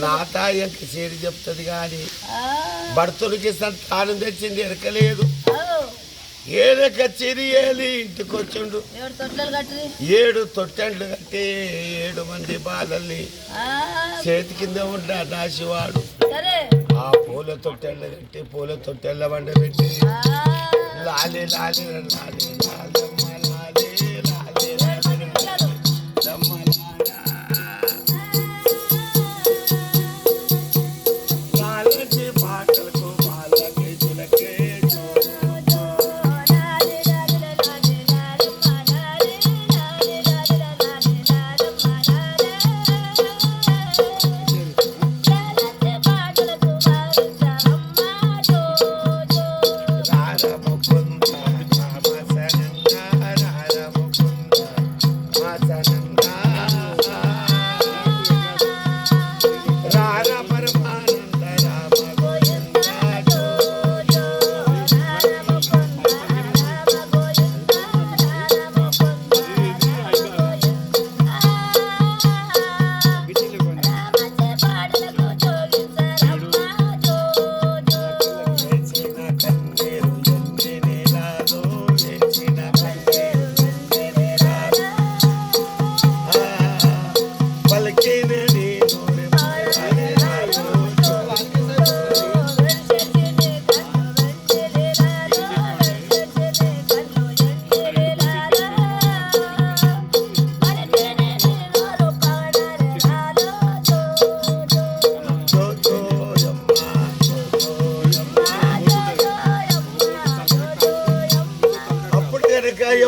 నా తాయంక చేరి చెప్తుంది కానీ భర్తలకి సంతానం తెచ్చింది ఎరకలేదు. ఓ, ఏడక చిరియేలి ఇంటికి వచ్చిండు. ఏడు తొట్టెండ్లు కట్టి ఏడు మంది బాలల్ని చేతి కింద ఉండ సరే. ఆ పూల తొట్టెళ్ళు కట్టి పూల తొట్టెళ్ళ వండ పెట్టి లాలి లాలి లాలి లాలి.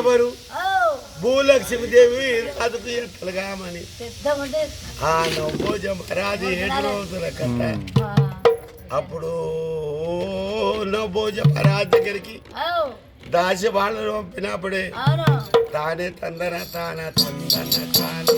ఎవరు? భూలక్ష్మీదేవి రాజుకు ఎక్కలుగామని ఆ నవ్వోజ మహారాజు ఏడు రోజుల కథ. అప్పుడు నవ్వోజ మహారాజు దగ్గరికి దాసి వాళ్ళను పంపినప్పుడే తానే తందన తాన తందన తాను.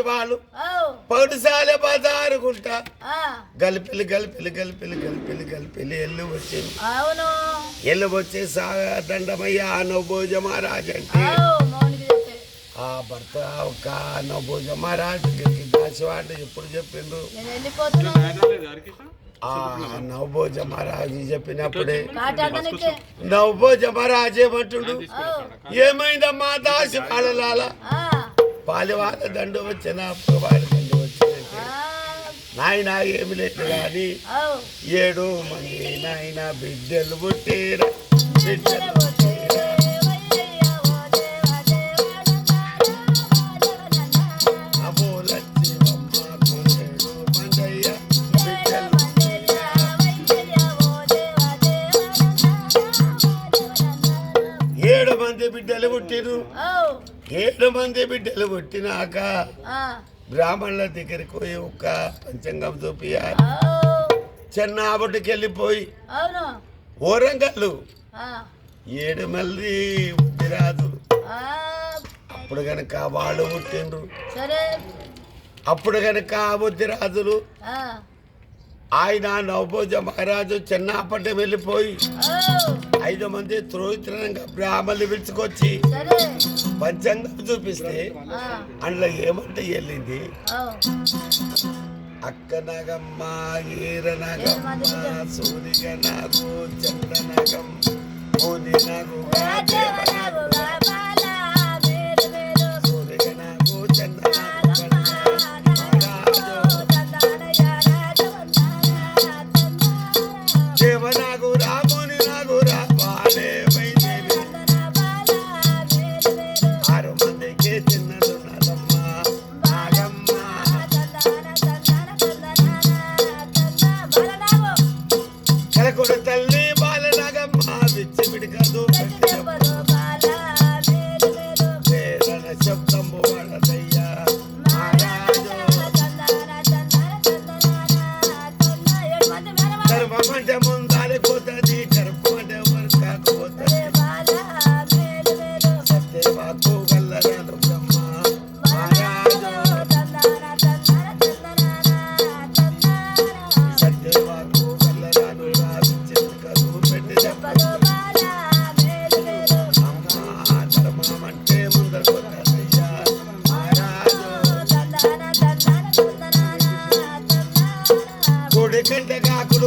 వాళ్ళు పౌడసాల బజారుకుంటా గలిపిలి గలిపిలి గలిపిలి గలిపిలి గలిపిలి ఎల్లు వచ్చింది ఎల్లు వచ్చి సాగ దండమయ్య నవ్వోజ మహారాజ్ అంటే. ఆ భర్త ఒక నవ్వోజ మహారాజ్ దాసివాడు ఎప్పుడు చెప్పిండు నవ్వోజ మహారాజు చెప్పినప్పుడే. నవ్వోజ మహారాజ్ ఏమంటుండు ఏమైందమ్మా దాసి పాడలాల పాలివాద దండు వచ్చిన వాడి దండు వచ్చిందంటే నాయన ఏమి లేదు కానీ ఏడు మంది నాయన బిడ్డలు పుట్టిరా బిడ్డలు ఏడు మంది బిడ్డలు పుట్టిరు. ఏడు మంది బిడ్డలు పుట్టినాక బ్రాహ్మణుల దగ్గరికి పోయి ఒక పంచంగం చూపియాలి చెన్నాబుటికి వెళ్ళిపోయి ఓరంగల్లు. ఏడు మళ్ళీ ఆ, అప్పుడు గనక వాళ్ళు పుట్టిండ్రు. అప్పుడు గనక ఆ బుద్ధిరాజులు ఆ, ఆయన నవభోజ మహారాజు చెన్నాపట్నం వెళ్ళిపోయి ఐదు మంది త్రోహిత్రంగా బ్రాహ్మణులు పిలుచుకొచ్చి పంచాంగం చూపిస్తే అందులో ఏమంటే వెళ్ళింది? అక్క నగమ్మ ఈర నగమ్మ సూరిగ చంద్ర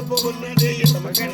பொண்ணு நமக்கு